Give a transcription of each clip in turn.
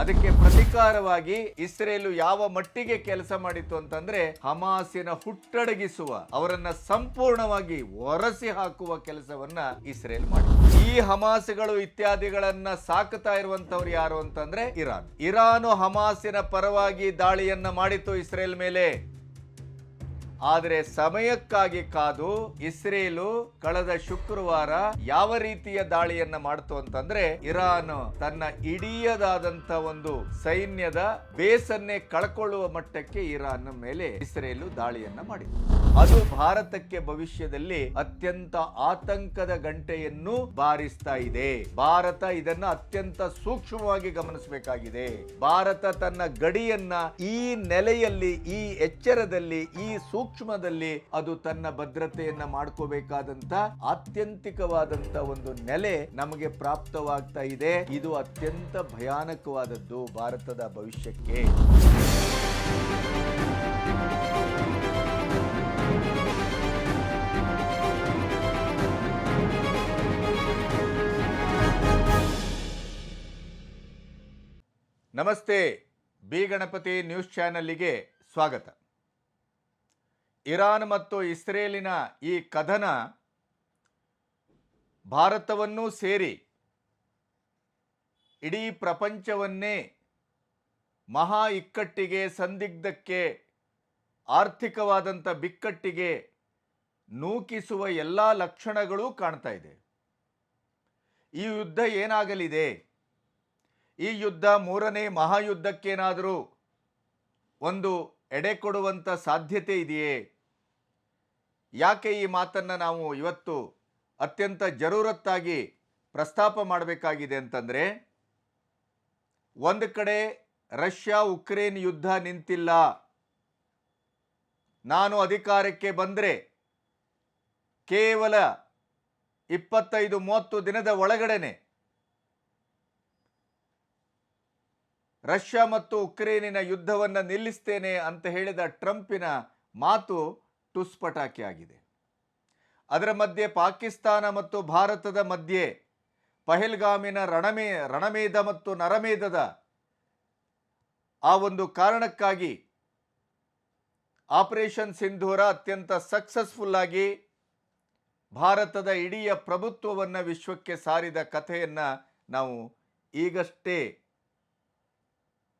ಅದಕ್ಕೆ ಪ್ರತಿಕಾರವಾಗಿ ಇಸ್ರೇಲು ಯಾವ ಮಟ್ಟಿಗೆ ಕೆಲಸ ಮಾಡಿತ್ತು ಅಂತಂದ್ರೆ ಹಮಾಸಿನ ಹುಟ್ಟಡಗಿಸುವ, ಅವರನ್ನ ಸಂಪೂರ್ಣವಾಗಿ ಒರಸಿ ಹಾಕುವ ಕೆಲಸವನ್ನ ಇಸ್ರೇಲ್ ಮಾಡಿ ಈ ಹಮಾಸ್ಗಳು ಇತ್ಯಾದಿಗಳನ್ನ ಸಾಕ್ತಾ ಇರುವಂತವ್ರು ಯಾರು ಅಂತಂದ್ರೆ ಇರಾನ್. ಇರಾನು ಹಮಾಸಿನ ಪರವಾಗಿ ದಾಳಿಯನ್ನ ಮಾಡಿತ್ತು ಇಸ್ರೇಲ್ ಮೇಲೆ. ಆದರೆ ಸಮಯಕ್ಕಾಗಿ ಕಾದು ಇಸ್ರೇಲು ಕಳೆದ ಶುಕ್ರವಾರ ಯಾವ ರೀತಿಯ ದಾಳಿಯನ್ನ ಮಾಡ್ತು ಅಂತಂದ್ರೆ ಇರಾನ್ ತನ್ನ ಇಡೀಯದಾದಂತ ಒಂದು ಸೈನ್ಯದ ಬೇಸನ್ನೇ ಕಳ್ಕೊಳ್ಳುವ ಮಟ್ಟಕ್ಕೆ ಇರಾನ್ ಮೇಲೆ ಇಸ್ರೇಲು ದಾಳಿಯನ್ನ ಮಾಡಿತು. ಅದು ಭಾರತಕ್ಕೆ ಭವಿಷ್ಯದಲ್ಲಿ ಅತ್ಯಂತ ಆತಂಕದ ಗಂಟೆಯನ್ನು ಬಾರಿಸ್ತಾ ಇದೆ. ಭಾರತ ಇದನ್ನ ಅತ್ಯಂತ ಸೂಕ್ಷ್ಮವಾಗಿ ಗಮನಿಸಬೇಕಾಗಿದೆ. ಭಾರತ ತನ್ನ ಗಡಿಯನ್ನ ಈ ನೆಲೆಯಲ್ಲಿ, ಈ ಎಚ್ಚರದಲ್ಲಿ, ಈ ಸೂಕ್ಷ್ಮದಲ್ಲಿ ಅದು ತನ್ನ ಭದ್ರತೆಯನ್ನ ಮಾಡ್ಕೋಬೇಕಾದಂತ ಆತ್ಯಂತಿಕವಾದಂತ ಒಂದು ನೆಲೆ ನಮಗೆ ಪ್ರಾಪ್ತವಾಗ್ತಾ ಇದೆ. ಇದು ಅತ್ಯಂತ ಭಯಾನಕವಾದದ್ದು ಭಾರತದ ಭವಿಷ್ಯಕ್ಕೆ. ನಮಸ್ತೆ. ಬಿ ಗಣಪತಿ ನ್ಯೂಸ್ ಚಾನಲ್ಗೆ ಸ್ವಾಗತ. ಇರಾನ್ ಮತ್ತು ಇಸ್ರೇಲಿನ ಈ ಕದನ ಭಾರತವನ್ನೂ ಸೇರಿ ಇಡೀ ಪ್ರಪಂಚವನ್ನೇ ಮಹಾ ಇಕ್ಕಟ್ಟಿಗೆ, ಸಂದಿಗ್ಧಕ್ಕೆ, ಆರ್ಥಿಕವಾದಂಥ ಬಿಕ್ಕಟ್ಟಿಗೆ ನೂಕಿಸುವ ಎಲ್ಲ ಲಕ್ಷಣಗಳೂ ಕಾಣ್ತಾ ಇದೆ. ಈ ಯುದ್ಧ ಏನಾಗಲಿದೆ? ಈ ಯುದ್ಧ ಮೂರನೇ ಮಹಾಯುದ್ಧಕ್ಕೇನಾದರೂ ಒಂದು ಎಡೆ ಕೊಡುವಂಥ ಸಾಧ್ಯತೆ ಇದೆಯೇ? ಯಾಕೆ ಈ ಮಾತನ್ನು ನಾವು ಇವತ್ತು ಅತ್ಯಂತ ಜರೂರತ್ತಾಗಿ ಪ್ರಸ್ತಾಪ ಮಾಡಬೇಕಾಗಿದೆ ಅಂತಂದರೆ, ಒಂದು ಕಡೆ ರಷ್ಯಾ ಉಕ್ರೇನ್ ಯುದ್ಧ ನಿಂತಿಲ್ಲ, ನಾನು ಅಧಿಕಾರಕ್ಕೆ ಬಂದರೆ ಕೇವಲ ಇಪ್ಪತ್ತೈದು, ಮೂವತ್ತು ದಿನದ ಒಳಗಡೆನೆ ರಷ್ಯಾ ಮತ್ತು ಉಕ್ರೇನಿನ ಯುದ್ಧವನ್ನು ನಿಲ್ಲಿಸ್ತೇನೆ ಅಂತ ಹೇಳಿದ ಟ್ರಂಪಿನ ಮಾತು ಟುಸ್ಪಟಾಕಿ ಆಗಿದೆ. ಅದರ ಮಧ್ಯೆ ಪಾಕಿಸ್ತಾನ ಮತ್ತು ಭಾರತದ ಮಧ್ಯೆ ಪಹಲ್ಗಾಮಿನ ರಣಮೇ, ರಣಮೇಧ ಮತ್ತು ನರಮೇಧದ ಆ ಒಂದು ಕಾರಣಕ್ಕಾಗಿ ಆಪರೇಷನ್ ಸಿಂಧೂರ ಅತ್ಯಂತ ಸಕ್ಸಸ್ಫುಲ್ ಆಗಿ ಭಾರತದ ಇಡೀ ಪ್ರಭುತ್ವವನ್ನು ವಿಶ್ವಕ್ಕೆ ಸಾರಿದ ಕಥೆಯನ್ನು ನಾವು ಈಗಷ್ಟೇ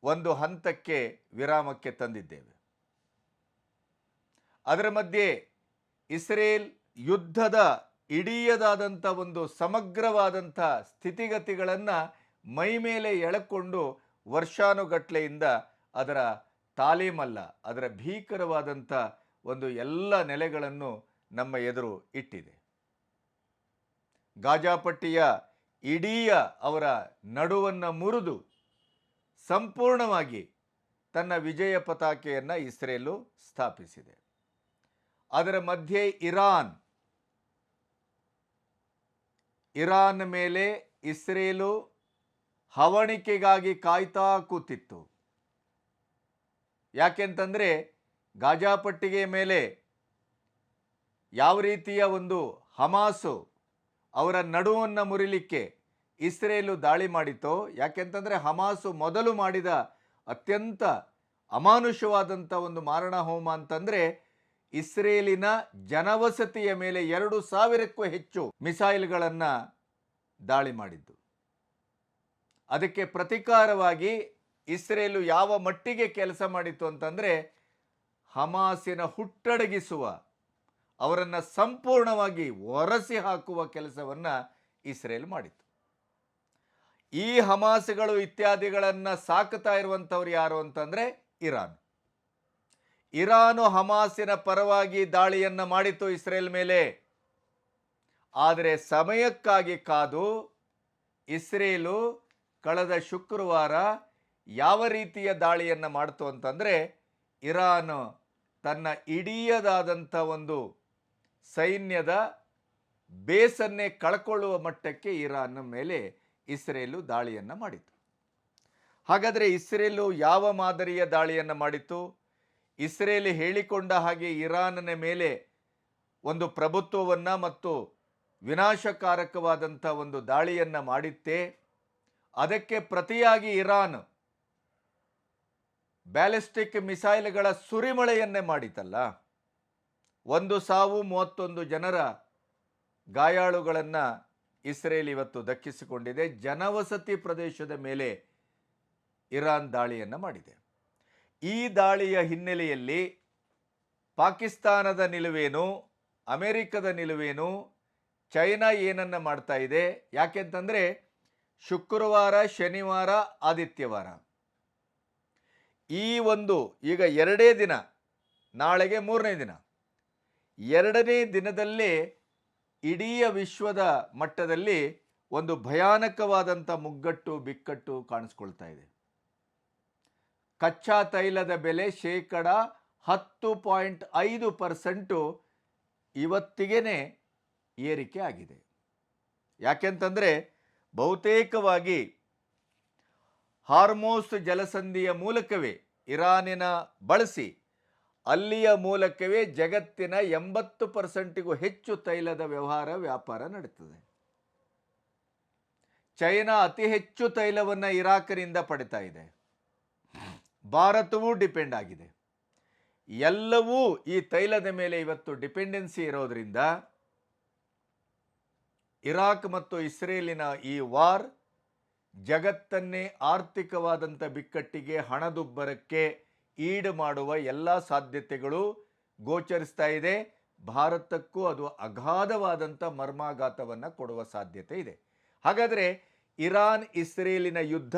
ಒಂದು ಹಂತಕ್ಕೆ ವಿರಾಮಕ್ಕೆ ತಂದಿದ್ದೇವೆ. ಅದರ ಮಧ್ಯೆ ಇಸ್ರೇಲ್ ಯುದ್ಧದ ಇಡೀಯದಾದಂಥ ಒಂದು ಸಮಗ್ರವಾದಂಥ ಸ್ಥಿತಿಗತಿಗಳನ್ನು ಮೈ ಮೇಲೆ ಎಳಕೊಂಡು ವರ್ಷಾನುಗಟ್ಲೆಯಿಂದ ಅದರ ತಾಲೀಮಲ್ಲ, ಅದರ ಭೀಕರವಾದಂಥ ಒಂದು ಎಲ್ಲ ನೆಲೆಗಳನ್ನು ನಮ್ಮ ಎದುರು ಇಟ್ಟಿದೆ. ಗಾಜಾಪಟ್ಟಿಯ ಇಡೀ ಅವರ ನಡುವನ್ನು ಮುರಿದು ಸಂಪೂರ್ಣವಾಗಿ ತನ್ನ ವಿಜಯ ಪತಾಕೆಯನ್ನು ಇಸ್ರೇಲು ಸ್ಥಾಪಿಸಿದೆ. ಅದರ ಮಧ್ಯೆ ಇರಾನ್. ಇರಾನ್ ಮೇಲೆ ಇಸ್ರೇಲು ಹವಣಿಕೆಗಾಗಿ ಕಾಯ್ತಾ ಕೂತಿತ್ತು. ಯಾಕೆಂತಂದರೆ ಗಾಜಾಪಟ್ಟಿಗೆ ಮೇಲೆ ಯಾವ ರೀತಿಯ ಒಂದು ಹಮಾಸು ಅವರ ನಡುವನ್ನು ಮುರಿಲಿಕ್ಕೆ ಇಸ್ರೇಲು ದಾಳಿ ಮಾಡಿತೋ ಯಾಕೆಂತಂದರೆ ಹಮಾಸು ಮೊದಲು ಮಾಡಿದ ಅತ್ಯಂತ ಅಮಾನುಷವಾದಂಥ ಒಂದು ಮಾರಣ ಹೋಮ ಅಂತಂದರೆ ಇಸ್ರೇಲಿನ ಜನವಸತಿಯ ಮೇಲೆ ಎರಡು ಸಾವಿರಕ್ಕೂ ಹೆಚ್ಚು ಮಿಸೈಲ್ಗಳನ್ನು ದಾಳಿ ಮಾಡಿದ್ದು. ಅದಕ್ಕೆ ಪ್ರತಿಕಾರವಾಗಿ ಇಸ್ರೇಲು ಯಾವ ಮಟ್ಟಿಗೆ ಕೆಲಸ ಮಾಡಿತ್ತು ಅಂತಂದರೆ ಹಮಾಸಿನ ಹುಟ್ಟಡಗಿಸುವ, ಅವರನ್ನು ಸಂಪೂರ್ಣವಾಗಿ ಒರೆಸಿ ಹಾಕುವ ಕೆಲಸವನ್ನು ಇಸ್ರೇಲ್ ಮಾಡಿತ್ತು. ಈ ಹಮಾಸ್ಗಳು ಇತ್ಯಾದಿಗಳನ್ನು ಸಾಕುತ್ತಾ ಇರುವಂಥವ್ರು ಯಾರು ಅಂತಂದರೆ ಇರಾನ್. ಇರಾನು ಹಮಾಸಿನ ಪರವಾಗಿ ದಾಳಿಯನ್ನು ಮಾಡಿತು ಇಸ್ರೇಲ್ ಮೇಲೆ. ಆದರೆ ಸಮಯಕ್ಕಾಗಿ ಕಾದು ಇಸ್ರೇಲು ಕಳೆದ ಶುಕ್ರವಾರ ಯಾವ ರೀತಿಯ ದಾಳಿಯನ್ನು ಮಾಡ್ತು ಅಂತಂದರೆ ಇರಾನ್ ತನ್ನ ಇಡೀಯದಾದಂಥ ಒಂದು ಸೈನ್ಯದ ಬೇಸನ್ನೇ ಕಳ್ಕೊಳ್ಳುವ ಮಟ್ಟಕ್ಕೆ ಇರಾನ್ ಮೇಲೆ ಇಸ್ರೇಲು ದಾಳಿಯನ್ನು ಮಾಡಿತು ಹಾಗಾದರೆ ಇಸ್ರೇಲು ಯಾವ ಮಾದರಿಯ ದಾಳಿಯನ್ನು ಮಾಡಿತು ಇಸ್ರೇಲ್ ಹೇಳಿಕೊಂಡ ಹಾಗೆ ಇರಾನ್ನ ಮೇಲೆ ಒಂದು ಪ್ರಭುತ್ವವನ್ನು ಮತ್ತು ವಿನಾಶಕಾರಕವಾದಂಥ ಒಂದು ದಾಳಿಯನ್ನು ಮಾಡಿತ್ತೆ? ಅದಕ್ಕೆ ಪ್ರತಿಯಾಗಿ ಇರಾನ್ ಬ್ಯಾಲಿಸ್ಟಿಕ್ ಮಿಸೈಲ್ಗಳ ಸುರಿಮಳೆಯನ್ನೇ ಮಾಡಿತಲ್ಲ? ಒಂದು ಸಾವು ಮೂವತ್ತೊಂದು ಜನರ ಗಾಯಾಳುಗಳನ್ನು ಇಸ್ರೇಲ್ ಇವತ್ತು ದಕ್ಕಿಸಿಕೊಂಡಿದೆ ಜನವಸತಿ ಪ್ರದೇಶದ ಮೇಲೆ ಇರಾನ್ ದಾಳಿಯನ್ನು ಮಾಡಿದೆ. ಈ ದಾಳಿಯ ಹಿನ್ನೆಲೆಯಲ್ಲಿ ಪಾಕಿಸ್ತಾನದ ನಿಲುವೇನು, ಅಮೆರಿಕದ ನಿಲುವೇನು, ಚೈನಾ ಏನನ್ನ ಮಾಡ್ತಾ ಇದೆ ಯಾಕೆಂತಂದರೆ ಶುಕ್ರವಾರ, ಶನಿವಾರ, ಆದಿತ್ಯವಾರ. ಈ ಒಂದು ಈಗ ಎರಡೇ ದಿನ, ನಾಳೆಗೆ ಮೂರನೇ ದಿನ. ಎರಡನೇ ದಿನದಲ್ಲೇ ಇಡೀ ವಿಶ್ವದ ಮಟ್ಟದಲ್ಲಿ ಒಂದು ಭಯಾನಕವಾದಂಥ ಮುಗ್ಗಟ್ಟು, ಬಿಕ್ಕಟ್ಟು ಕಾಣಿಸ್ಕೊಳ್ತಾ ಇದೆ. ಕಚ್ಚಾ ತೈಲದ ಬೆಲೆ ಶೇಕಡ ಹತ್ತು ಪಾಯಿಂಟ್ ಐದು ಪರ್ಸೆಂಟು ಇವತ್ತಿಗೇ ಏರಿಕೆ ಆಗಿದೆ. ಯಾಕೆಂತಂದರೆ ಬಹುತೇಕವಾಗಿ ಹಾರ್ಮೋಸ್ ಜಲಸಂಧಿಯ ಮೂಲಕವೇ ಇರಾನಿನ ಬಳಸಿ ಅಲ್ಲಿಯ ಮೂಲಕವೇ ಜಗತ್ತಿನ ಎಂಬತ್ತು ಪರ್ಸೆಂಟಿಗೂ ಹೆಚ್ಚು ತೈಲದ ವ್ಯವಹಾರ ವ್ಯಾಪಾರ ನಡೀತದೆ. ಚೈನಾ ಅತಿ ಹೆಚ್ಚು ತೈಲವನ್ನು ಇರಾಕ್ನಿಂದ ಪಡಿತಾ ಇದೆ. ಭಾರತವೂ ಡಿಪೆಂಡ್ ಆಗಿದೆ. ಎಲ್ಲವೂ ಈ ತೈಲದ ಮೇಲೆ ಇವತ್ತು ಡಿಪೆಂಡೆನ್ಸಿ ಇರೋದ್ರಿಂದ ಇರಾಕ್ ಮತ್ತು ಇಸ್ರೇಲಿನ ಈ ವಾರ್ ಜಗತ್ತನ್ನೇ ಆರ್ಥಿಕವಾದಂಥ ಬಿಕ್ಕಟ್ಟಿಗೆ ಹಣದುಬ್ಬರಕ್ಕೆ ಈಡು ಮಾಡುವ ಎಲ್ಲ ಸಾಧ್ಯತೆಗಳು ಗೋಚರಿಸ್ತಾ ಇದೆ. ಭಾರತಕ್ಕೂ ಅದು ಅಗಾಧವಾದಂಥ ಮರ್ಮಾಘಾತವನ್ನು ಕೊಡುವ ಸಾಧ್ಯತೆ ಇದೆ. ಹಾಗಾದರೆ ಇರಾನ್ ಇಸ್ರೇಲಿನ ಯುದ್ಧ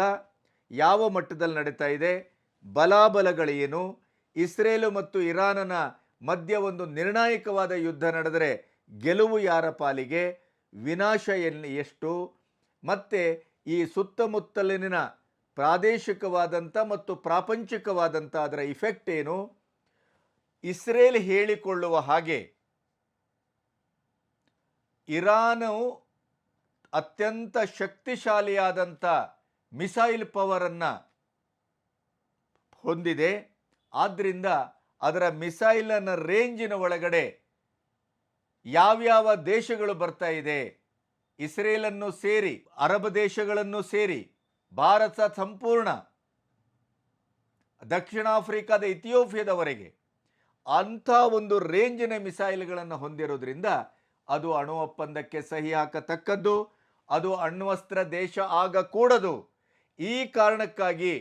ಯಾವ ಮಟ್ಟದಲ್ಲಿ ನಡೀತಾ ಇದೆ? ಬಲಾಬಲಗಳೇನು? ಇಸ್ರೇಲು ಮತ್ತು ಇರಾನನ ಮಧ್ಯ ಒಂದು ನಿರ್ಣಾಯಕವಾದ ಯುದ್ಧ ನಡೆದರೆ ಗೆಲುವು ಯಾರ ಪಾಲಿಗೆ? ವಿನಾಶ ಎಲ್ಲಿ ಎಷ್ಟು? ಮತ್ತು ಈ ಸುತ್ತಮುತ್ತಲಿನ ಪ್ರಾದೇಶಿಕವಾದಂಥ ಮತ್ತು ಪ್ರಾಪಂಚಿಕವಾದಂಥ ಅದರ ಇಫೆಕ್ಟ್ ಏನು? ಇಸ್ರೇಲ್ ಹೇಳಿಕೊಳ್ಳುವ ಹಾಗೆ ಇರಾನು ಅತ್ಯಂತ ಶಕ್ತಿಶಾಲಿಯಾದಂಥ ಮಿಸೈಲ್ ಪವರನ್ನು ಹೊಂದಿದೆ. ಆದ್ದರಿಂದ ಅದರ ಮಿಸೈಲನ ರೇಂಜಿನ ಒಳಗಡೆ ಯಾವ್ಯಾವ ದೇಶಗಳು ಬರ್ತಾ ಇದೆ? ಇಸ್ರೇಲನ್ನು ಸೇರಿ, ಅರಬ್ ದೇಶಗಳನ್ನು ಸೇರಿ. ಭಾರತ ಸಂಪೂರ್ಣ ದಕ್ಷಿಣ ಆಫ್ರಿಕಾದ ಇಥಿಯೋಪಿಯಾದವರೆಗೆ ಅಂಥ ಒಂದು ರೇಂಜಿನ ಮಿಸೈಲ್ಗಳನ್ನು ಹೊಂದಿರೋದ್ರಿಂದ ಅದು ಅಣು ಒಪ್ಪಂದಕ್ಕೆ ಸಹಿ ಹಾಕತಕ್ಕದ್ದು, ಅದು ಅಣ್ವಸ್ತ್ರ ದೇಶ ಆಗಕೂಡದು. ಈ ಕಾರಣಕ್ಕಾಗಿ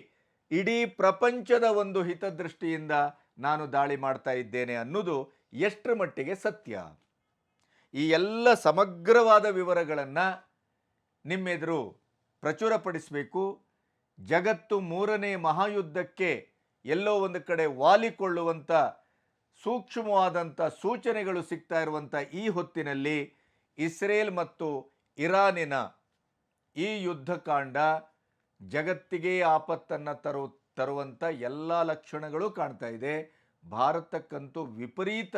ಇಡೀ ಪ್ರಪಂಚದ ಒಂದು ಹಿತದೃಷ್ಟಿಯಿಂದ ನಾನು ದಾಳಿ ಮಾಡ್ತಾ ಇದ್ದೇನೆ ಅನ್ನೋದು ಎಷ್ಟರ ಮಟ್ಟಿಗೆ ಸತ್ಯ. ಈ ಎಲ್ಲ ಸಮಗ್ರವಾದ ವಿವರಗಳನ್ನು ನಿಮ್ಮೆದುರು ಪ್ರಚುರಪಡಿಸಬೇಕು. ಜಗತ್ತು ಮೂರನೇ ಮಹಾಯುದ್ಧಕ್ಕೆ ಎಲ್ಲೋ ಒಂದು ಕಡೆ ವಾಲಿಕೊಳ್ಳುವಂಥ ಸೂಕ್ಷ್ಮವಾದಂಥ ಸೂಚನೆಗಳು ಸಿಗ್ತಾ ಇರುವಂಥ ಈ ಹೊತ್ತಿನಲ್ಲಿ ಇಸ್ರೇಲ್ ಮತ್ತು ಇರಾನಿನ ಈ ಯುದ್ಧಕಾಂಡ ಜಗತ್ತಿಗೆ ಆಪತ್ತನ್ನು ತರು, ತರುವಂಥ ಎಲ್ಲ ಲಕ್ಷಣಗಳು ಕಾಣ್ತಾ ಇದೆ. ಭಾರತಕ್ಕಂತೂ ವಿಪರೀತ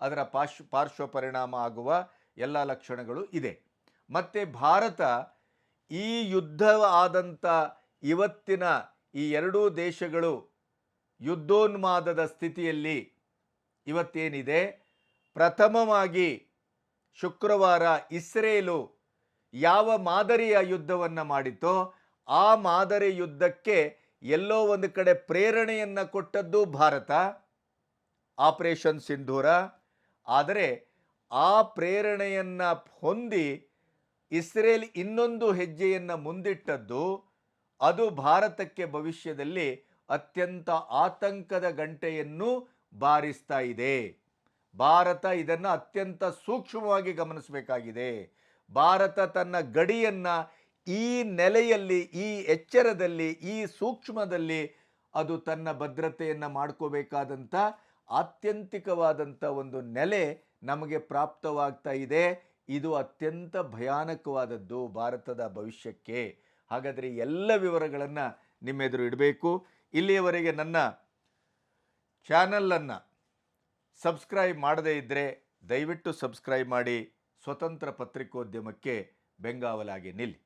ಅದರ ಪಾರ್ಶ್ವ ಪಾರ್ಶ್ವ ಪರಿಣಾಮ ಆಗುವ ಎಲ್ಲ ಲಕ್ಷಣಗಳು ಇದೆ. ಮತ್ತು ಭಾರತ ಈ ಯುದ್ಧ ಆದಂಥ ಇವತ್ತಿನ ಈ ಎರಡೂ ದೇಶಗಳು ಯುದ್ಧೋನ್ಮಾದದ ಸ್ಥಿತಿಯಲ್ಲಿ ಇವತ್ತೇನಿದೆ? ಪ್ರಥಮವಾಗಿ ಶುಕ್ರವಾರ ಇಸ್ರೇಲು ಯಾವ ಮಾದರಿಯ ಯುದ್ಧವನ್ನು ಮಾಡಿತೋ ಆ ಮಾದರಿ ಯುದ್ಧಕ್ಕೆ ಎಲ್ಲೋ ಒಂದು ಕಡೆ ಪ್ರೇರಣೆಯನ್ನು ಕೊಟ್ಟದ್ದು ಭಾರತ, ಆಪರೇಷನ್ ಸಿಂಧೂರ. ಆದರೆ ಆ ಪ್ರೇರಣೆಯನ್ನು ಹೊಂದಿ ಇಸ್ರೇಲ್ ಇನ್ನೊಂದು ಹೆಜ್ಜೆಯನ್ನು ಮುಂದಿಟ್ಟದ್ದು ಅದು ಭಾರತಕ್ಕೆ ಭವಿಷ್ಯದಲ್ಲಿ ಅತ್ಯಂತ ಆತಂಕದ ಗಂಟೆಯನ್ನು ಬಾರಿಸ್ತಾ ಇದೆ. ಭಾರತ ಇದನ್ನು ಅತ್ಯಂತ ಸೂಕ್ಷ್ಮವಾಗಿ ಗಮನಿಸಬೇಕಾಗಿದೆ. ಭಾರತ ತನ್ನ ಗಡಿಯನ್ನು ಈ ನೆಲೆಯಲ್ಲಿ, ಈ ಎಚ್ಚರದಲ್ಲಿ, ಈ ಸೂಕ್ಷ್ಮದಲ್ಲಿ ಅದು ತನ್ನ ಭದ್ರತೆಯನ್ನು ಮಾಡ್ಕೋಬೇಕಾದಂಥ ಆತ್ಯಂತಿಕವಾದಂಥ ಒಂದು ನೆಲೆ ನಮಗೆ ಪ್ರಾಪ್ತವಾಗ್ತಾ ಇದೆ. ಇದು ಅತ್ಯಂತ ಭಯಾನಕವಾದದ್ದು ಭಾರತದ ಭವಿಷ್ಯಕ್ಕೆ. ಹಾಗಾದರೆ ಎಲ್ಲ ವಿವರಗಳನ್ನು ನಿಮ್ಮೆದುರು ಇಡಬೇಕು. ಇಲ್ಲಿಯವರೆಗೆ ನನ್ನ ಚಾನಲನ್ನು ಸಬ್ಸ್ಕ್ರೈಬ್ ಮಾಡದೇ ಇದ್ದರೆ ದಯವಿಟ್ಟು ಸಬ್ಸ್ಕ್ರೈಬ್ ಮಾಡಿ. ಸ್ವತಂತ್ರ ಪತ್ರಿಕೋದ್ಯಮಕ್ಕೆ ಬೆಂಗಾವಲಾಗಿ ನಿಲ್ಲಿ.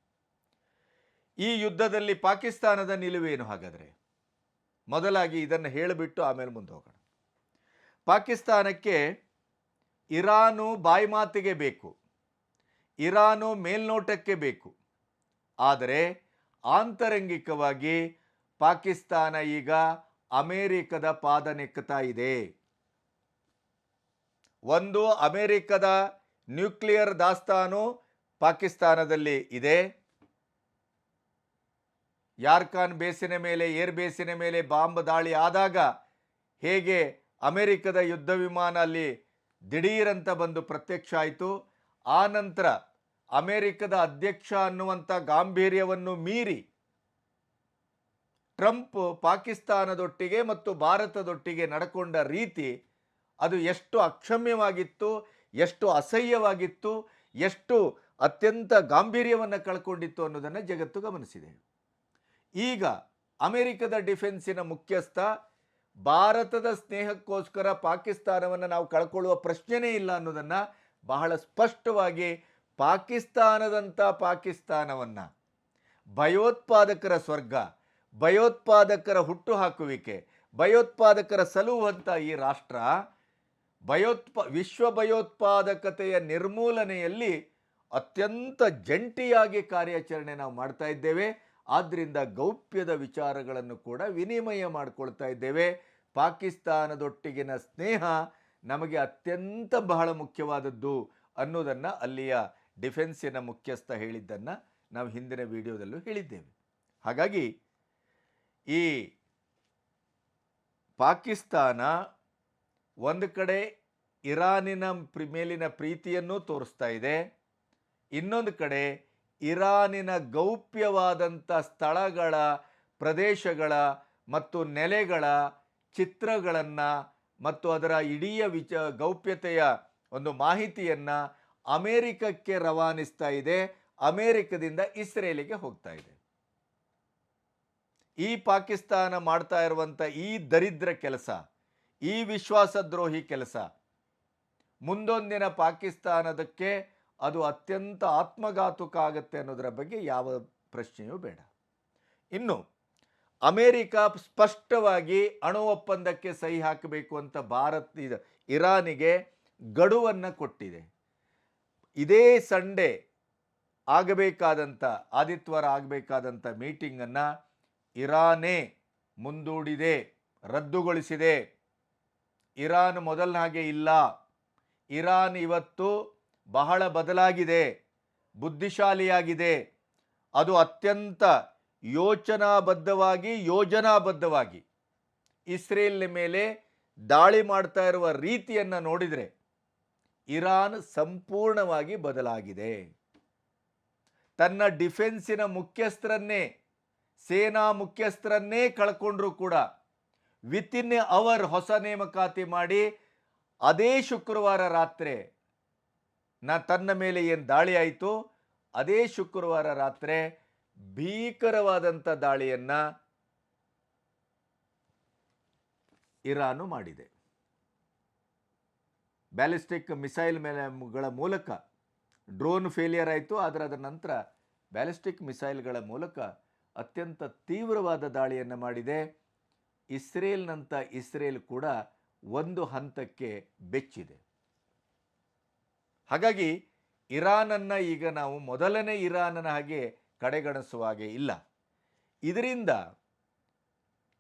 ಈ ಯುದ್ಧದಲ್ಲಿ ಪಾಕಿಸ್ತಾನದ ನಿಲುವೇನು ಹಾಗಾದರೆ? ಮೊದಲಾಗಿ ಇದನ್ನು ಹೇಳಿಬಿಟ್ಟು ಆಮೇಲೆ ಮುಂದೆ ಹೋಗೋಣ. ಪಾಕಿಸ್ತಾನಕ್ಕೆ ಇರಾನು ಬಾಯಿ ಮಾತಿಗೆ ಬೇಕು. ಇರಾನು ಮೇಲ್ನೋಟಕ್ಕೆ ಬೇಕು. ಆದರೆ ಆಂತರಂಗಿಕವಾಗಿ ಪಾಕಿಸ್ತಾನ ಈಗ ಅಮೆರಿಕದ ಪಾದ ನೆಕ್ಕುತ್ತಾ ಇದೆ. ಒಂದು ಅಮೆರಿಕದ ನ್ಯೂಕ್ಲಿಯರ್ ದಾಸ್ತಾನು ಪಾಕಿಸ್ತಾನದಲ್ಲಿ ಇದೆ. ಯಾರ್ಖಾನ್ ಬೇಸಿನ ಮೇಲೆ, ಏರ್ ಬೇಸಿನ ಮೇಲೆ ಬಾಂಬ್ ದಾಳಿ ಆದಾಗ ಹೇಗೆ ಅಮೆರಿಕದ ಯುದ್ಧ ವಿಮಾನ ಅಲ್ಲಿ ದಿಢೀರಂತ ಬಂದು ಪ್ರತ್ಯಕ್ಷ ಆಯಿತು? ಆ ನಂತರ ಅಮೆರಿಕದ ಅಧ್ಯಕ್ಷ ಅನ್ನುವಂಥ ಗಾಂಭೀರ್ಯವನ್ನು ಮೀರಿ ಟ್ರಂಪ್ ಪಾಕಿಸ್ತಾನದೊಟ್ಟಿಗೆ ಮತ್ತು ಭಾರತದೊಟ್ಟಿಗೆ ನಡ್ಕೊಂಡ ರೀತಿ ಅದು ಎಷ್ಟು ಅಕ್ಷಮ್ಯವಾಗಿತ್ತು, ಎಷ್ಟು ಅಸಹ್ಯವಾಗಿತ್ತು, ಎಷ್ಟು ಅತ್ಯಂತ ಗಾಂಭೀರ್ಯವನ್ನು ಕಳ್ಕೊಂಡಿತ್ತು ಅನ್ನೋದನ್ನು ಜಗತ್ತು ಗಮನಿಸಿದೆ. ಈಗ ಅಮೆರಿಕದ ಡಿಫೆನ್ಸಿನ ಮುಖ್ಯಸ್ಥ ಭಾರತದ ಸ್ನೇಹಕ್ಕೋಸ್ಕರ ಪಾಕಿಸ್ತಾನವನ್ನು ನಾವು ಕಳ್ಕೊಳ್ಳುವ ಪ್ರಶ್ನೆನೇ ಇಲ್ಲ ಅನ್ನೋದನ್ನು ಬಹಳ ಸ್ಪಷ್ಟವಾಗಿ ಪಾಕಿಸ್ತಾನದಂಥ ಪಾಕಿಸ್ತಾನವನ್ನು ಭಯೋತ್ಪಾದಕರ ಸ್ವರ್ಗ, ಭಯೋತ್ಪಾದಕರ ಹುಟ್ಟುಹಾಕುವಿಕೆ, ಭಯೋತ್ಪಾದಕರ ಸಲುವಂಥ ಈ ರಾಷ್ಟ್ರ ಭಯೋತ್ಪ, ವಿಶ್ವ ಭಯೋತ್ಪಾದಕತೆಯ ನಿರ್ಮೂಲನೆಯಲ್ಲಿ ಅತ್ಯಂತ ಜಂಟಿಯಾಗಿ ಕಾರ್ಯಾಚರಣೆ ನಾವು ಮಾಡ್ತಾ ಇದ್ದೇವೆ. ಆದ್ದರಿಂದ ಗೌಪ್ಯದ ವಿಚಾರಗಳನ್ನು ಕೂಡ ವಿನಿಮಯ ಮಾಡಿಕೊಳ್ತಾ ಇದ್ದೇವೆ. ಪಾಕಿಸ್ತಾನದೊಟ್ಟಿಗಿನ ಸ್ನೇಹ ನಮಗೆ ಅತ್ಯಂತ ಬಹಳ ಮುಖ್ಯವಾದದ್ದು ಅನ್ನೋದನ್ನು ಅಲ್ಲಿಯ ಡಿಫೆನ್ಸಿನ ಮುಖ್ಯಸ್ಥ ಹೇಳಿದ್ದನ್ನು ನಾವು ಹಿಂದಿನ ವಿಡಿಯೋದಲ್ಲೂ ಹೇಳಿದ್ದೇವೆ. ಹಾಗಾಗಿ ಈ ಪಾಕಿಸ್ತಾನ ಒಂದು ಕಡೆ ಇರಾನಿನ ಮೇಲಿನ ಪ್ರೀತಿಯನ್ನು ತೋರಿಸ್ತಾ ಇದೆ. ಇನ್ನೊಂದು ಕಡೆ ಇರಾನಿನ ಗೌಪ್ಯವಾದಂಥ ಸ್ಥಳಗಳ ಪ್ರದೇಶಗಳ ಮತ್ತು ನೆಲೆಗಳ ಚಿತ್ರಗಳನ್ನು ಮತ್ತು ಅದರ ಇಡೀ ವಿಚ, ಗೌಪ್ಯತೆಯ ಒಂದು ಮಾಹಿತಿಯನ್ನು ಅಮೇರಿಕಕ್ಕೆ ರವಾನಿಸ್ತಾ ಇದೆ. ಅಮೇರಿಕದಿಂದ ಇಸ್ರೇಲಿಗೆ ಹೋಗ್ತಾ ಇದೆ. ಈ ಪಾಕಿಸ್ತಾನ ಮಾಡ್ತಾ ಇರುವಂಥ ಈ ದರಿದ್ರ ಕೆಲಸ, ಈ ವಿಶ್ವಾಸದ್ರೋಹಿ ಕೆಲಸ, ಮುಂದೊಂದಿನ ಪಾಕಿಸ್ತಾನದಕ್ಕೆ ಅದು ಅತ್ಯಂತ ಆತ್ಮಘಾತುಕ ಆಗುತ್ತೆ ಅನ್ನೋದರ ಬಗ್ಗೆ ಯಾವ ಪ್ರಶ್ನೆಯೂ ಬೇಡ. ಇನ್ನು ಅಮೇರಿಕ ಸ್ಪಷ್ಟವಾಗಿ ಅಣು ಒಪ್ಪಂದಕ್ಕೆ ಸಹಿ ಹಾಕಬೇಕು ಅಂತ ಭಾರತ ಇರಾನಿಗೆ ಗಡುವನ್ನು ಕೊಟ್ಟಿದೆ. ಇದೇ ಸಂಡೇ ಆಗಬೇಕಾದಂಥ ಆದಿತ್ಯವಾರ ಆಗಬೇಕಾದಂಥ ಮೀಟಿಂಗನ್ನು ಇರಾನೇ ಮುಂದೂಡಿದೆ, ರದ್ದುಗೊಳಿಸಿದೆ. ಇರಾನ್ ಮೊದಲ ಹಾಗೆ ಇಲ್ಲ. ಇರಾನ್ ಇವತ್ತು ಬಹಳ ಬದಲಾಗಿದೆ, ಬುದ್ಧಿಶಾಲಿಯಾಗಿದೆ. ಅದು ಅತ್ಯಂತ ಯೋಚನಾಬದ್ಧವಾಗಿ, ಯೋಜನಾಬದ್ಧವಾಗಿ ಇಸ್ರೇಲ್ನ ಮೇಲೆ ದಾಳಿ ಮಾಡ್ತಾ ಇರುವ ರೀತಿಯನ್ನು ನೋಡಿದರೆ ಇರಾನ್ ಸಂಪೂರ್ಣವಾಗಿ ಬದಲಾಗಿದೆ. ತನ್ನ ಡಿಫೆನ್ಸಿನ ಮುಖ್ಯಸ್ಥರನ್ನೇ, ಸೇನಾ ಮುಖ್ಯಸ್ಥರನ್ನೇ ಕಳ್ಕೊಂಡ್ರೂ ಕೂಡ ವಿತಿನ್ ಅವರ್ ಹೊಸ ನೇಮಕಾತಿ ಮಾಡಿ ಅದೇ ಶುಕ್ರವಾರ ರಾತ್ರಿ ನಾ ತನ್ನ ಮೇಲೆ ಏನು ದಾಳಿ ಆಯಿತು, ಅದೇ ಶುಕ್ರವಾರ ರಾತ್ರಿ ಭೀಕರವಾದಂಥ ದಾಳಿಯನ್ನು ಇರಾನು ಮಾಡಿದೆ. ಬ್ಯಾಲಿಸ್ಟಿಕ್ ಮಿಸೈಲ್ ಮೇಲೆಗಳ ಮೂಲಕ ಡ್ರೋನ್ ಫೇಲಿಯರ್ ಆಯಿತು, ಆದರೆ ಅದರ ನಂತರ ಬ್ಯಾಲಿಸ್ಟಿಕ್ ಮಿಸೈಲ್ಗಳ ಮೂಲಕ ಅತ್ಯಂತ ತೀವ್ರವಾದ ದಾಳಿಯನ್ನು ಮಾಡಿದೆ. ಇಸ್ರೇಲ್ನಂಥ ಇಸ್ರೇಲ್ ಕೂಡ ಒಂದು ಹಂತಕ್ಕೆ ಬೆಚ್ಚಿದೆ. ಹಾಗಾಗಿ ಇರಾನನ್ನು ಈಗ ನಾವು ಮೊದಲನೇ ಇರಾನನ ಹಾಗೆ ಕಡೆಗಣಿಸುವ ಹಾಗೆ ಇಲ್ಲ. ಇದರಿಂದ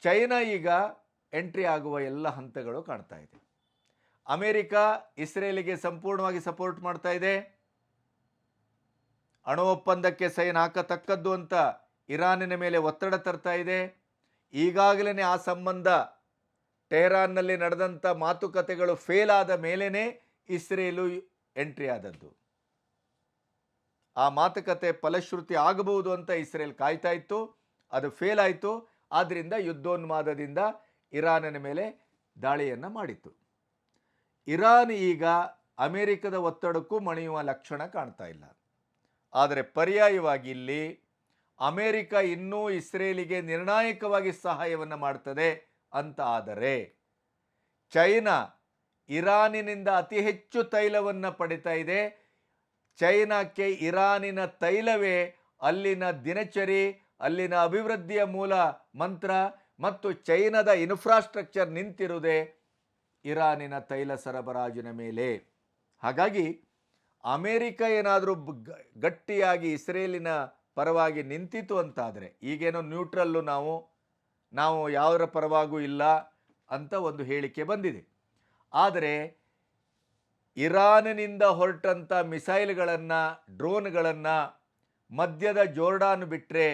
ಚೈನಾ ಈಗ ಎಂಟ್ರಿ ಆಗುವ ಎಲ್ಲ ಹಂತಗಳು ಕಾಣ್ತಾ ಇದೆ. ಅಮೇರಿಕ ಇಸ್ರೇಲಿಗೆ ಸಂಪೂರ್ಣವಾಗಿ ಸಪೋರ್ಟ್ ಮಾಡ್ತಾ ಇದೆ. ಅಣು ಒಪ್ಪಂದಕ್ಕೆ ಸೈನ್ ಹಾಕತಕ್ಕದ್ದು ಅಂತ ಇರಾನಿನ ಮೇಲೆ ಒತ್ತಡ ತರ್ತಾ ಇದೆ. ಈಗಾಗಲೇ ಆ ಸಂಬಂಧ ಟೆಹರಾನ್ನಲ್ಲಿ ನಡೆದಂಥ ಮಾತುಕತೆಗಳು ಫೇಲ್ ಆದ ಮೇಲೇ ಇಸ್ರೇಲು ಎಂಟ್ರಿ ಆದದ್ದು. ಆ ಮಾತುಕತೆ ಫಲಶ್ರುತಿ ಆಗಬಹುದು ಅಂತ ಇಸ್ರೇಲ್ ಕಾಯ್ತಾ ಇತ್ತು. ಅದು ಫೇಲ್ ಆಯಿತು. ಆದ್ದರಿಂದ ಯುದ್ಧೋನ್ಮಾದದಿಂದ ಇರಾನಿನ ಮೇಲೆ ದಾಳಿಯನ್ನು ಮಾಡಿತ್ತು. ಇರಾನ್ ಈಗ ಅಮೆರಿಕದ ಒತ್ತಡಕ್ಕೂ ಮಣಿಯುವ ಲಕ್ಷಣ ಕಾಣ್ತಾ ಇಲ್ಲ. ಆದರೆ ಪರ್ಯಾಯವಾಗಿ ಇಲ್ಲಿ ಅಮೆರಿಕ ಇನ್ನೂ ಇಸ್ರೇಲಿಗೆ ನಿರ್ಣಾಯಕವಾಗಿ ಸಹಾಯವನ್ನು ಮಾಡ್ತದೆ ಅಂತ ಆದರೆ ಚೈನಾ ಇರಾನಿನಿಂದ ಅತಿ ಹೆಚ್ಚು ತೈಲವನ್ನು ಪಡಿತಾ ಇದೆ. ಚೈನಾಕ್ಕೆ ಇರಾನಿನ ತೈಲವೇ ಅಲ್ಲಿನ ದಿನಚರಿ, ಅಲ್ಲಿನ ಅಭಿವೃದ್ಧಿಯ ಮೂಲ ಮಂತ್ರ ಮತ್ತು ಚೈನಾದ ಇನ್ಫ್ರಾಸ್ಟ್ರಕ್ಚರ್ ನಿಂತಿರುವುದೇ ಇರಾನಿನ ತೈಲ ಸರಬರಾಜಿನ ಮೇಲೆ. ಹಾಗಾಗಿ ಅಮೇರಿಕ ಏನಾದರೂ ಗಟ್ಟಿಯಾಗಿ ಇಸ್ರೇಲಿನ ಪರವಾಗಿ ನಿಂತಿತು ಅಂತಾದರೆ ಈಗೇನೋ ನ್ಯೂಟ್ರಲ್ಲು ನಾವು ನಾವು ಯಾವರ ಪರವಾಗೂ ಇಲ್ಲ ಅಂತ ಒಂದು ಹೇಳಿಕೆ ಬಂದಿದೆ. ಆದರೆ ಇರಾನಿನಿಂದ ಹೊರಟಂಥ ಮಿಸೈಲ್ಗಳನ್ನು, ಡ್ರೋನ್ಗಳನ್ನು ಮಧ್ಯದ ಜೋರ್ಡಾನ್ ಬಿಟ್ಟರೆ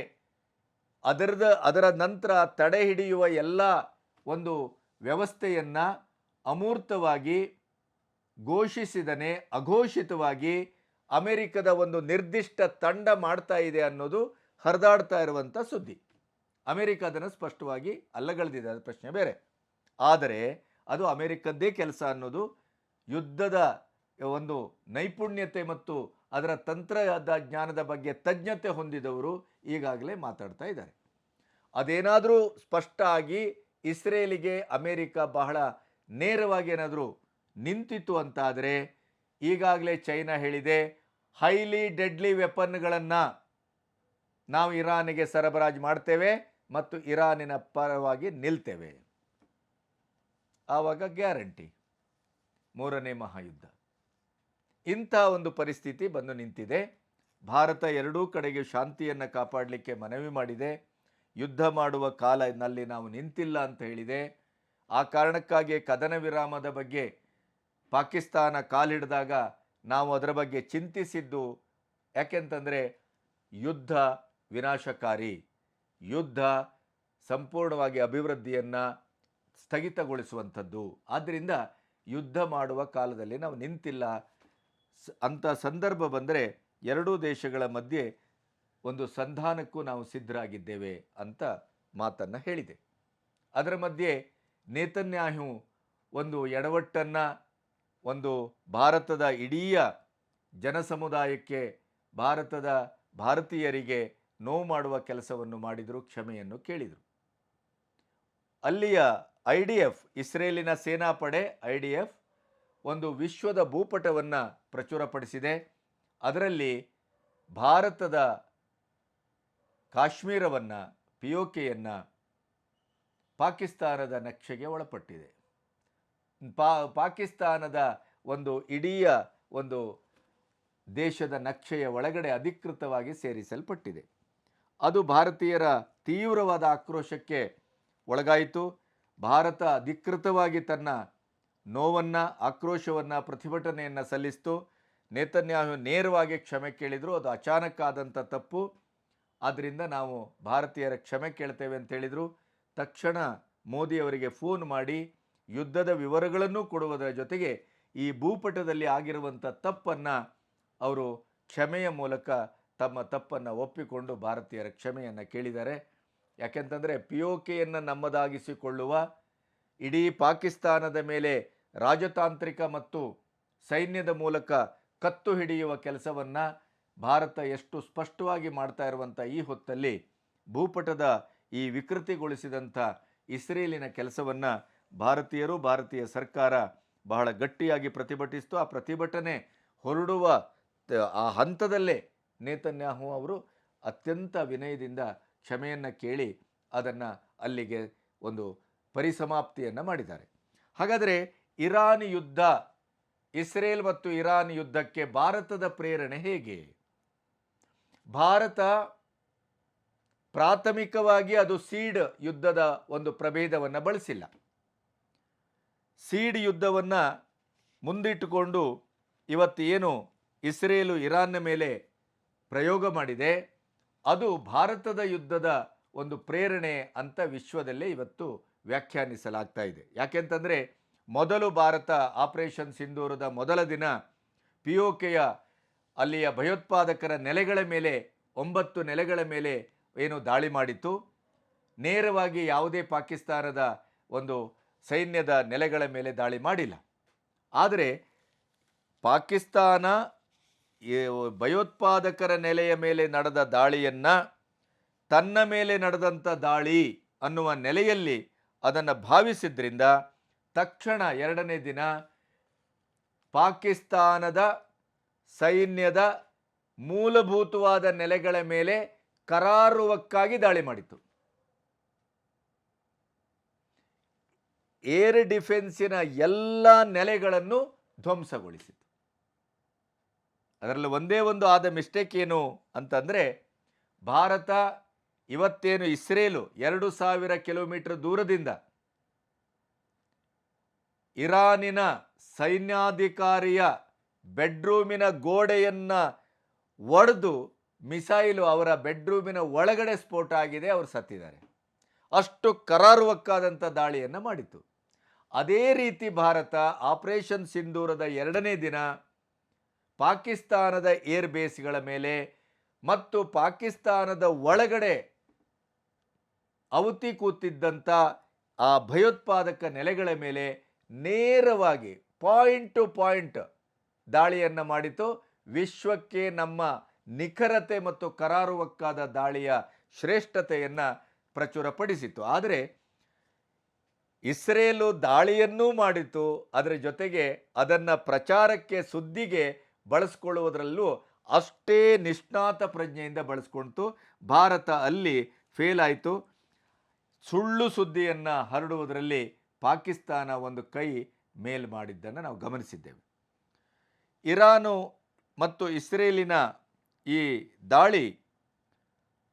ಅದರದ, ಅದರ ನಂತರ ತಡೆ ಹಿಡಿಯುವ ಎಲ್ಲ ಒಂದು ವ್ಯವಸ್ಥೆಯನ್ನು ಅಮೂರ್ತವಾಗಿ ಘೋಷಿಸಿದನೆ, ಅಘೋಷಿತವಾಗಿ ಅಮೆರಿಕದ ಒಂದು ನಿರ್ದಿಷ್ಟ ತಂಡ ಮಾಡ್ತಾ ಇದೆ ಅನ್ನೋದು ಹರಿದಾಡ್ತಾ ಇರುವಂಥ ಸುದ್ದಿ. ಅಮೆರಿಕ ಅದನ್ನು ಸ್ಪಷ್ಟವಾಗಿ ಅಲ್ಲಗಳೆದಿದೆ, ಅದು ಪ್ರಶ್ನೆ ಬೇರೆ. ಆದರೆ ಅದು ಅಮೆರಿಕದ್ದೇ ಕೆಲಸ ಅನ್ನೋದು ಯುದ್ಧದ ಒಂದು ನೈಪುಣ್ಯತೆ ಮತ್ತು ಅದರ ತಂತ್ರದ ಜ್ಞಾನದ ಬಗ್ಗೆ ತಜ್ಞತೆ ಹೊಂದಿದವರು ಈಗಾಗಲೇ ಮಾತಾಡ್ತಾ ಇದ್ದಾರೆ. ಅದೇನಾದರೂ ಸ್ಪಷ್ಟ ಆಗಿ ಇಸ್ರೇಲಿಗೆ ಅಮೇರಿಕ ಬಹಳ ನೇರವಾಗಿ ಏನಾದರೂ ನಿಂತಿತ್ತು ಅಂತಾದರೆ ಈಗಾಗಲೇ ಚೈನಾ ಹೇಳಿದೆ, ಹೈಲಿ ಡೆಡ್ಲಿ ವೆಪನ್ಗಳನ್ನು ನಾವು ಇರಾನಿಗೆ ಸರಬರಾಜು ಮಾಡ್ತೇವೆ ಮತ್ತು ಇರಾನಿನ ಪರವಾಗಿ ನಿಲ್ತೇವೆ. ಆವಾಗ ಗ್ಯಾರಂಟಿ. ಮೂರನೇ ಮಹಾಯುದ್ಧ. ಇಂಥ ಒಂದು ಪರಿಸ್ಥಿತಿ ಬಂದು ನಿಂತಿದೆ. ಭಾರತ ಎರಡೂ ಕಡೆಗೆ ಶಾಂತಿಯನ್ನು ಕಾಪಾಡಲಿಕ್ಕೆ ಮನವಿ ಮಾಡಿದೆ. ಯುದ್ಧ ಮಾಡುವ ಕಾಲನಲ್ಲಿ ನಾವು ನಿಂತಿಲ್ಲ ಅಂತ ಹೇಳಿದೆ. ಆ ಕಾರಣಕ್ಕಾಗಿ ಕದನ ವಿರಾಮದ ಬಗ್ಗೆ ಪಾಕಿಸ್ತಾನ ಕಾಲಿಡಿದಾಗ ನಾವು ಅದರ ಬಗ್ಗೆ ಚಿಂತಿಸಿದ್ದು ಯಾಕೆಂತಂದರೆ ಯುದ್ಧ ವಿನಾಶಕಾರಿ. ಯುದ್ಧ ಸಂಪೂರ್ಣವಾಗಿ ಅಭಿವೃದ್ಧಿಯನ್ನು ಸ್ಥಗಿತಗೊಳಿಸುವಂಥದ್ದು. ಆದ್ದರಿಂದ ಯುದ್ಧ ಮಾಡುವ ಕಾಲದಲ್ಲಿ ನಾವು ನಿಂತಿಲ್ಲ. ಅಂತ ಸಂದರ್ಭ ಬಂದರೆ ಎರಡೂ ದೇಶಗಳ ಮಧ್ಯೆ ಒಂದು ಸಂಧಾನಕ್ಕೂ ನಾವು ಸಿದ್ಧರಾಗಿದ್ದೇವೆ ಅಂತ ಮಾತನ್ನು ಹೇಳಿದೆ. ಅದರ ಮಧ್ಯೆ ನೇತನ್ಯಾಹು ಒಂದು ಎಡವಟ್ಟನ್ನು, ಒಂದು ಭಾರತದ ಇಡೀ ಜನಸಮುದಾಯಕ್ಕೆ, ಭಾರತದ ಭಾರತೀಯರಿಗೆ ನೋವು ಮಾಡುವ ಕೆಲಸವನ್ನು ಮಾಡಿದರು, ಕ್ಷಮೆಯನ್ನು ಕೇಳಿದರು. ಅಲ್ಲಿಯ ಐ ಡಿ ಎಫ್, ಇಸ್ರೇಲಿನ ಸೇನಾಪಡೆ ಐ ಡಿ ಎಫ್ ಒಂದು ವಿಶ್ವದ ಭೂಪಟವನ್ನು ಪ್ರಚುರಪಡಿಸಿದೆ. ಅದರಲ್ಲಿ ಭಾರತದ ಕಾಶ್ಮೀರವನ್ನು ಪಿಯೋಕೆಯನ್ನು ಪಾಕಿಸ್ತಾನದ ನಕ್ಷೆಗೆ ಒಳಪಟ್ಟಿದೆ. ಪಾ, ಪಾಕಿಸ್ತಾನದ ಒಂದು ಇಡೀ ಒಂದು ದೇಶದ ನಕ್ಷೆಯ ಒಳಗಡೆ ಅಧಿಕೃತವಾಗಿ ಸೇರಿಸಲ್ಪಟ್ಟಿದೆ. ಅದು ಭಾರತೀಯರ ತೀವ್ರವಾದ ಆಕ್ರೋಶಕ್ಕೆ ಒಳಗಾಯಿತು. ಭಾರತ ಅಧಿಕೃತವಾಗಿ ತನ್ನ ನೋವನ್ನು, ಆಕ್ರೋಶವನ್ನು, ಪ್ರತಿಭಟನೆಯನ್ನು ಸಲ್ಲಿಸ್ತು. ನೇತನ್ಯಾಹು ನೇರವಾಗಿ ಕ್ಷಮೆ ಕೇಳಿದರು. ಅದು ಅಚಾನಕ್ ಆದಂಥ ತಪ್ಪು. ಆದ್ದರಿಂದ ನಾವು ಭಾರತೀಯರ ಕ್ಷಮೆ ಕೇಳ್ತೇವೆ ಅಂತ ಹೇಳಿದರು. ತಕ್ಷಣ ಮೋದಿಯವರಿಗೆ ಫೋನ್ ಮಾಡಿ ಯುದ್ಧದ ವಿವರಗಳನ್ನು ಕೊಡುವುದರ ಜೊತೆಗೆ ಈ ಭೂಪಟದಲ್ಲಿ ಆಗಿರುವಂಥ ತಪ್ಪನ್ನು ಅವರು ಕ್ಷಮೆಯ ಮೂಲಕ ತಮ್ಮ ತಪ್ಪನ್ನು ಒಪ್ಪಿಕೊಂಡು ಭಾರತೀಯರ ಕ್ಷಮೆಯನ್ನು ಕೇಳಿದ್ದಾರೆ. ಯಾಕೆಂತಂದರೆ ಪಿ ಒ ಕೆಯನ್ನು ನಮ್ಮದಾಗಿಸಿಕೊಳ್ಳುವ ಇಡೀ ಪಾಕಿಸ್ತಾನದ ಮೇಲೆ ರಾಜತಾಂತ್ರಿಕ ಮತ್ತು ಸೈನ್ಯದ ಮೂಲಕ ಕತ್ತು ಹಿಡಿಯುವ ಕೆಲಸವನ್ನು ಭಾರತ ಎಷ್ಟು ಸ್ಪಷ್ಟವಾಗಿ ಮಾಡ್ತಾ ಇರುವಂಥ ಈ ಹೊತ್ತಲ್ಲಿ ಭೂಪಟದ ಈ ವಿಕೃತಿಗೊಳಿಸಿದಂಥ ಇಸ್ರೇಲಿನ ಕೆಲಸವನ್ನು ಭಾರತೀಯರು, ಭಾರತೀಯ ಸರ್ಕಾರ ಬಹಳ ಗಟ್ಟಿಯಾಗಿ ಪ್ರತಿಭಟಿಸಿತು. ಆ ಪ್ರತಿಭಟನೆ ಹೊರಡುವ ಆ ಹಂತದಲ್ಲೇ ನೇತನ್ಯಾಹು ಅವರು ಅತ್ಯಂತ ವಿನಯದಿಂದ ಕ್ಷಮೆಯನ್ನು ಕೇಳಿ ಅದನ್ನು ಅಲ್ಲಿಗೆ ಒಂದು ಪರಿಸಮಾಪ್ತಿಯನ್ನು ಮಾಡಿದ್ದಾರೆ. ಹಾಗಾದರೆ ಇರಾನ್ ಯುದ್ಧ, ಇಸ್ರೇಲ್ ಮತ್ತು ಇರಾನ್ ಯುದ್ಧಕ್ಕೆ ಭಾರತದ ಪ್ರೇರಣೆ ಹೇಗೆ? ಭಾರತ ಪ್ರಾಥಮಿಕವಾಗಿ ಅದು ಸೀಡ್ ಯುದ್ಧದ ಒಂದು ಪ್ರಭೇದವನ್ನು ಬಳಸಿಲ್ಲ. ಸೀಡ್ ಯುದ್ಧವನ್ನು ಮುಂದಿಟ್ಟುಕೊಂಡು ಇವತ್ತು ಏನು ಇಸ್ರೇಲು ಇರಾನ್ನ ಮೇಲೆ ಪ್ರಯೋಗ ಮಾಡಿದೆ ಅದು ಭಾರತದ ಯುದ್ಧದ ಒಂದು ಪ್ರೇರಣೆ ಅಂತ ವಿಶ್ವದಲ್ಲೇ ಇವತ್ತು ವ್ಯಾಖ್ಯಾನಿಸಲಾಗ್ತಾ ಇದೆ. ಯಾಕೆಂತಂದರೆ ಮೊದಲು ಭಾರತ ಆಪರೇಷನ್ ಸಿಂಧೂರದ ಮೊದಲ ದಿನ ಪಿ ಒ ಕೆಯ ಅಲ್ಲಿಯ ಭಯೋತ್ಪಾದಕರ ನೆಲೆಗಳ ಮೇಲೆ, ಒಂಬತ್ತು ನೆಲೆಗಳ ಮೇಲೆ ಏನು ದಾಳಿ ಮಾಡಿತ್ತು. ನೇರವಾಗಿ ಯಾವುದೇ ಪಾಕಿಸ್ತಾನದ ಒಂದು ಸೈನ್ಯದ ನೆಲೆಗಳ ಮೇಲೆ ದಾಳಿ ಮಾಡಿಲ್ಲ. ಆದರೆ, ಪಾಕಿಸ್ತಾನ ಭಯೋತ್ಪಾದಕರ ನೆಲೆಯ ಮೇಲೆ ನಡೆದ ದಾಳಿಯನ್ನು ತನ್ನ ಮೇಲೆ ನಡೆದಂಥ ದಾಳಿ ಅನ್ನುವ ನೆಲೆಯಲ್ಲಿ ಅದನ್ನು ಭಾವಿಸಿದ್ರಿಂದ ತಕ್ಷಣ ಎರಡನೇ ದಿನ ಪಾಕಿಸ್ತಾನದ ಸೈನ್ಯದ ಮೂಲಭೂತವಾದ ನೆಲೆಗಳ ಮೇಲೆ ಕರಾರುವಕ್ಕಾಗಿ ದಾಳಿ ಮಾಡಿತು ಏರ್ ಡಿಫೆನ್ಸಿನ ಎಲ್ಲ ನೆಲೆಗಳನ್ನು ಧ್ವಂಸಗೊಳಿಸಿತು ಅದರಲ್ಲಿ ಒಂದೇ ಒಂದು ಆದ ಮಿಸ್ಟೇಕ್ ಏನು ಅಂತಂದರೆ, ಭಾರತ ಇವತ್ತೇನು ಇಸ್ರೇಲು ಎರಡು ಸಾವಿರ ಕಿಲೋಮೀಟರ್ ದೂರದಿಂದ ಇರಾನಿನ ಸೈನ್ಯಾಧಿಕಾರಿಯ ಬೆಡ್ರೂಮಿನ ಗೋಡೆಯನ್ನು ಒಡೆದು ಮಿಸೈಲು ಅವರ ಬೆಡ್ರೂಮಿನ ಒಳಗಡೆ ಸ್ಫೋಟ ಆಗಿದೆ, ಅವರು ಸತ್ತಿದ್ದಾರೆ. ಅಷ್ಟು ಕರಾರುವಕ್ಕಾದಂಥ ದಾಳಿಯನ್ನು ಮಾಡಿತು ಅದೇ ರೀತಿ ಭಾರತ ಆಪರೇಷನ್ ಸಿಂಧೂರದ ಎರಡನೇ ದಿನ ಪಾಕಿಸ್ತಾನದ ಏರ್ ಬೇಸ್ಗಳ ಮೇಲೆ ಮತ್ತು ಪಾಕಿಸ್ತಾನದ ಒಳಗಡೆ ಅವತಿ ಕೂತಿದ್ದಂಥ ಆ ಭಯೋತ್ಪಾದಕ ನೆಲೆಗಳ ಮೇಲೆ ನೇರವಾಗಿ ಪಾಯಿಂಟ್ ಟು ಪಾಯಿಂಟ್ ದಾಳಿಯನ್ನು ಮಾಡಿತು. ವಿಶ್ವಕ್ಕೆ ನಮ್ಮ ನಿಖರತೆ ಮತ್ತು ಕರಾರುವಕ್ಕಾದ ದಾಳಿಯ ಶ್ರೇಷ್ಠತೆಯನ್ನು ಪ್ರಚುರಪಡಿಸಿತು ಆದರೆ ಇಸ್ರೇಲು ದಾಳಿಯನ್ನೂ ಮಾಡಿತು. ಅದರ ಜೊತೆಗೆ ಅದನ್ನು ಪ್ರಚಾರಕ್ಕೆ ಸುದ್ದಿಗೆ ಬಳಸ್ಕೊಳ್ಳುವುದರಲ್ಲೂ ಅಷ್ಟೇ ನಿಷ್ಣಾತ ಪ್ರಜ್ಞೆಯಿಂದ ಬಳಸ್ಕೊಳ್ತು ಭಾರತ ಅಲ್ಲಿ ಫೇಲ್ ಆಯಿತು. ಸುಳ್ಳು ಸುದ್ದಿಯನ್ನು ಹರಡುವುದರಲ್ಲಿ ಪಾಕಿಸ್ತಾನ ಒಂದು ಕೈ ಮೇಲ್ ಮಾಡಿದ್ದನ್ನು ನಾವು ಗಮನಿಸಿದ್ದೇವೆ. ಇರಾನು ಮತ್ತು ಇಸ್ರೇಲಿನ ಈ ದಾಳಿ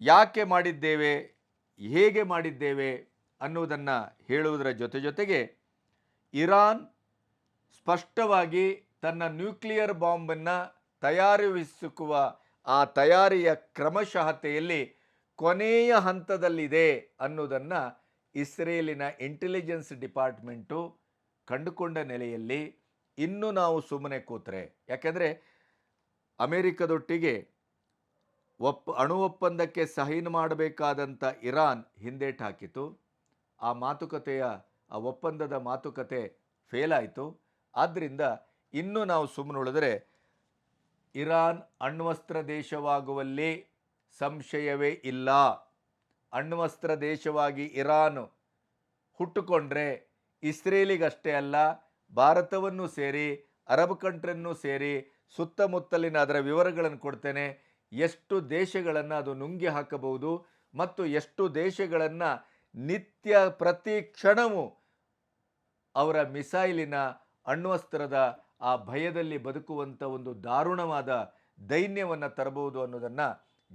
ಯಾಕೆ ಮಾಡಿದ್ದೇವೆ, ಹೇಗೆ ಮಾಡಿದ್ದೇವೆ ಅನ್ನುವುದನ್ನು ಹೇಳುವುದರ ಜೊತೆ ಜೊತೆಗೆ ಇರಾನ್ ಸ್ಪಷ್ಟವಾಗಿ ತನ್ನ ನ್ಯೂಕ್ಲಿಯರ್ ಬಾಂಬನ್ನು ತಯಾರಿಸುವ ಆ ತಯಾರಿಯ ಕ್ರಮಶಃತೆಯಲ್ಲಿ ಕೊನೆಯ ಹಂತದಲ್ಲಿದೆ ಅನ್ನೋದನ್ನು ಇಸ್ರೇಲಿನ ಇಂಟೆಲಿಜೆನ್ಸ್ ಡಿಪಾರ್ಟ್ಮೆಂಟು ಕಂಡುಕೊಂಡ ನೆಲೆಯಲ್ಲಿ ಇನ್ನೂ ನಾವು ಸುಮ್ಮನೆ ಕೂತ್ರೆ. ಯಾಕೆಂದರೆ ಅಮೆರಿಕದೊಟ್ಟಿಗೆ ಒಪ್ಪ, ಅಣು ಒಪ್ಪಂದಕ್ಕೆ ಸಹಿನ್ ಮಾಡಬೇಕಾದಂಥ ಇರಾನ್ ಹಿಂದೇಟು ಹಾಕಿತು ಆ ಮಾತುಕತೆಯ, ಆ ಒಪ್ಪಂದದ ಮಾತುಕತೆ ಫೇಲ್ ಆಯಿತು. ಆದ್ದರಿಂದ ಇನ್ನೂ ನಾವು ಸುಮ್ಮನೆ ಉಳಿದರೆ ಇರಾನ್ ಅಣ್ವಸ್ತ್ರ ದೇಶವಾಗುವಲ್ಲಿ ಸಂಶಯವೇ ಇಲ್ಲ. ಅಣ್ವಸ್ತ್ರ ದೇಶವಾಗಿ ಇರಾನ್ ಹುಟ್ಟುಕೊಂಡ್ರೆ ಇಸ್ರೇಲಿಗಷ್ಟೇ ಅಲ್ಲ, ಭಾರತವನ್ನು ಸೇರಿ, ಅರಬ್ ಕಂಟ್ರಿಯನ್ನು ಸೇರಿ ಸುತ್ತಮುತ್ತಲಿನ ಅದರ ವಿವರಗಳನ್ನು ಕೊಡ್ತೇನೆ. ಎಷ್ಟು ದೇಶಗಳನ್ನು ಅದು ನುಂಗಿ ಹಾಕಬಹುದು ಮತ್ತು ಎಷ್ಟು ದೇಶಗಳನ್ನು ನಿತ್ಯ ಪ್ರತಿ ಕ್ಷಣವೂ ಅವರ ಮಿಸೈಲಿನ ಅಣ್ವಸ್ತ್ರದ ಆ ಭಯದಲ್ಲಿ ಬದುಕುವಂಥ ಒಂದು ದಾರುಣವಾದ ದೈನ್ಯವನ್ನು ತರಬಹುದು ಅನ್ನೋದನ್ನು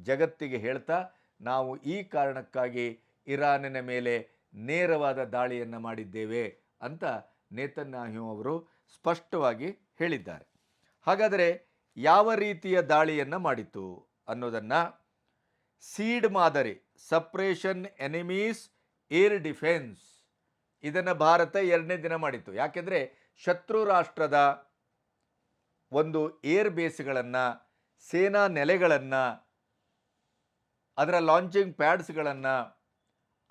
ಜಗತ್ತಿಗೆ ಹೇಳ್ತಾ ನಾವು ಈ ಕಾರಣಕ್ಕಾಗಿ ಇರಾನಿನ ಮೇಲೆ ನೇರವಾದ ದಾಳಿಯನ್ನು ಮಾಡಿದ್ದೇವೆ ಅಂತ ನೇತನ್ಯಾಹು ಅವರು ಸ್ಪಷ್ಟವಾಗಿ ಹೇಳಿದ್ದಾರೆ. ಹಾಗಾದರೆ ಯಾವ ರೀತಿಯ ದಾಳಿಯನ್ನು ಮಾಡಿತು ಅನ್ನೋದನ್ನು ಸೀಡ್ ಮಾದರಿ, ಸಪ್ರೇಷನ್ ಎನಿಮೀಸ್, ಏರ್ ಡಿಫೆನ್ಸ್ ಇದನ್ನು ಭಾರತ ಎರಡನೇ ದಿನ ಮಾಡಿತ್ತು. ಯಾಕೆಂದರೆ ಶತ್ರು ರಾಷ್ಟ್ರದ ಒಂದು ಏರ್ ಬೇಸ್ಗಳನ್ನು, ಸೇನಾ ನೆಲೆಗಳನ್ನು, ಅದರ ಲಾಂಚಿಂಗ್ ಪ್ಯಾಡ್ಸ್ಗಳನ್ನು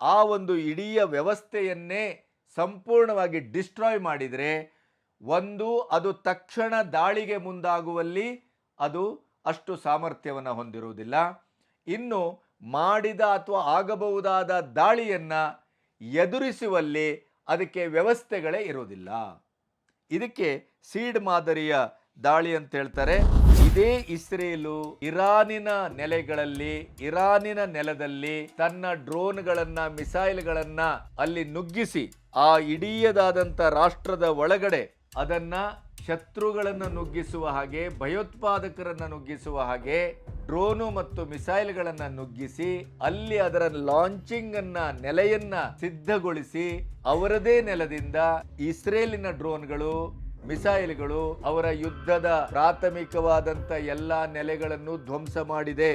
ಆ ಒಂದು ಇಡೀ ವ್ಯವಸ್ಥೆಯನ್ನೇ ಸಂಪೂರ್ಣವಾಗಿ ಡಿಸ್ಟ್ರಾಯ್ ಮಾಡಿದರೆ ಒಂದು ಅದು ತಕ್ಷಣ ದಾಳಿಗೆ ಮುಂದಾಗುವಲ್ಲಿ ಅದು ಅಷ್ಟು ಸಾಮರ್ಥ್ಯವನ್ನು ಹೊಂದಿರುವುದಿಲ್ಲ. ಇನ್ನು ಮಾಡಿದ ಅಥವಾ ಆಗಬಹುದಾದ ದಾಳಿಯನ್ನು ಎದುರಿಸುವಲ್ಲಿ ಅದಕ್ಕೆ ವ್ಯವಸ್ಥೆಗಳೇ ಇರುವುದಿಲ್ಲ. ಇದಕ್ಕೆ ಸೀಡ್ ಮಾದರಿಯ ದಾಳಿ ಅಂತ ಹೇಳ್ತಾರೆ. ಇದೇ ಇಸ್ರೇಲು ಇರಾನಿನ ನೆಲೆಗಳಲ್ಲಿ, ಇರಾನಿನ ನೆಲದಲ್ಲಿ ತನ್ನ ಡ್ರೋನ್ಗಳನ್ನ, ಮಿಸೈಲ್ಗಳನ್ನ ಅಲ್ಲಿ ನುಗ್ಗಿಸಿ, ಆ ಇಡೀಯದಾದಂಥ ರಾಷ್ಟ್ರದ ಒಳಗಡೆ ಅದನ್ನ ಶತ್ರುಗಳನ್ನು ನುಗ್ಗಿಸುವ ಹಾಗೆ, ಭಯೋತ್ಪಾದಕರನ್ನು ನುಗ್ಗಿಸುವ ಹಾಗೆ ಡ್ರೋನು ಮತ್ತು ಮಿಸೈಲ್ಗಳನ್ನು ನುಗ್ಗಿಸಿ, ಅಲ್ಲಿ ಅದರ ಲಾಂಚಿಂಗ್ ಅನ್ನ ನೆಲೆಯನ್ನ ಸಿದ್ಧಗೊಳಿಸಿ ಅವರದೇ ನೆಲದಿಂದ ಇಸ್ರೇಲಿನ ಡ್ರೋನ್ಗಳು ಮಿಸೈಲ್ಗಳು ಅವರ ಯುದ್ಧದ ಪ್ರಾಥಮಿಕವಾದಂಥ ಎಲ್ಲಾ ನೆಲೆಗಳನ್ನು ಧ್ವಂಸ ಮಾಡಿದೆ.